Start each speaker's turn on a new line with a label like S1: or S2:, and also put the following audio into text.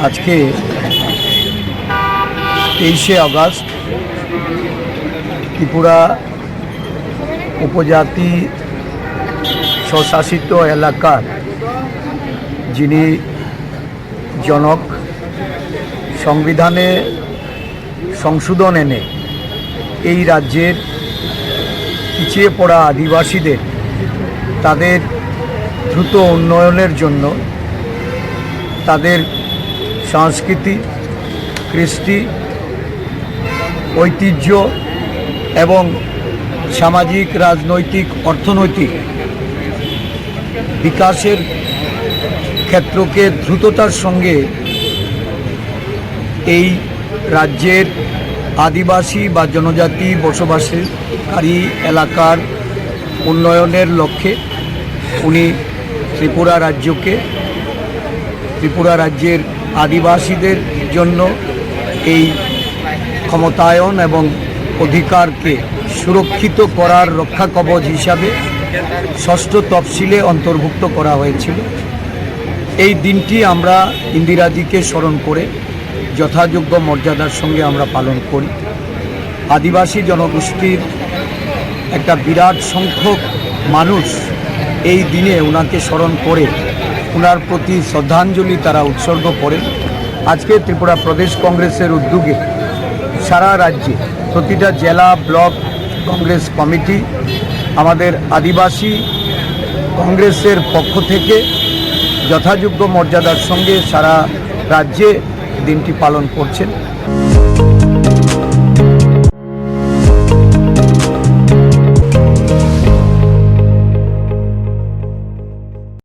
S1: আজকে তেইশে আগস্ট ত্রিপুরা উপজাতি স্বশাসিত এলাকার যিনি জনক সংবিধানে সংশোধন এনে এই রাজ্যের পিছিয়ে পড়া আদিবাসীদের তাদের দ্রুত উন্নয়নের জন্য তাদের সংস্কৃতি, কৃষ্টি, ঐতিহ্য এবং সামাজিক, রাজনৈতিক, অর্থনৈতিক বিকাশের ক্ষেত্রকে দ্রুততার সঙ্গে এই রাজ্যের আদিবাসী বা জনজাতি বসবাসকারী এলাকার উন্নয়নের লক্ষ্যে উনি ত্রিপুরা রাজ্যকে, ত্রিপুরা রাজ্যের আদিবাসীদের জন্য এই ক্ষমতায়ন এবং অধিকারকে সুরক্ষিত করার রক্ষা কবচ হিসাবে ষষ্ঠ তফসিলে অন্তর্ভুক্ত করা হয়েছিল। এই দিনটি আমরা ইন্দিরাজিকে স্মরণ করে যথাযোগ্য মর্যাদার সঙ্গে আমরা পালন করি। আদিবাসী জনগোষ্ঠীর একটা বিরাট সংখ্যক মানুষ এই দিনে ওনাকে স্মরণ করে ওনার প্রতি শ্রদ্ধাঞ্জলি তারা উৎসর্গ করেন। আজকে ত্রিপুরা প্রদেশ কংগ্রেসের উদ্যোগে সারা রাজ্যে প্রতিটা জেলা, ব্লক, কংগ্রেস কমিটি, আমাদের আদিবাসী কংগ্রেসের পক্ষ থেকে যথাযোগ্য মর্যাদার সঙ্গে সারা রাজ্যে দিনটি পালন করছেন।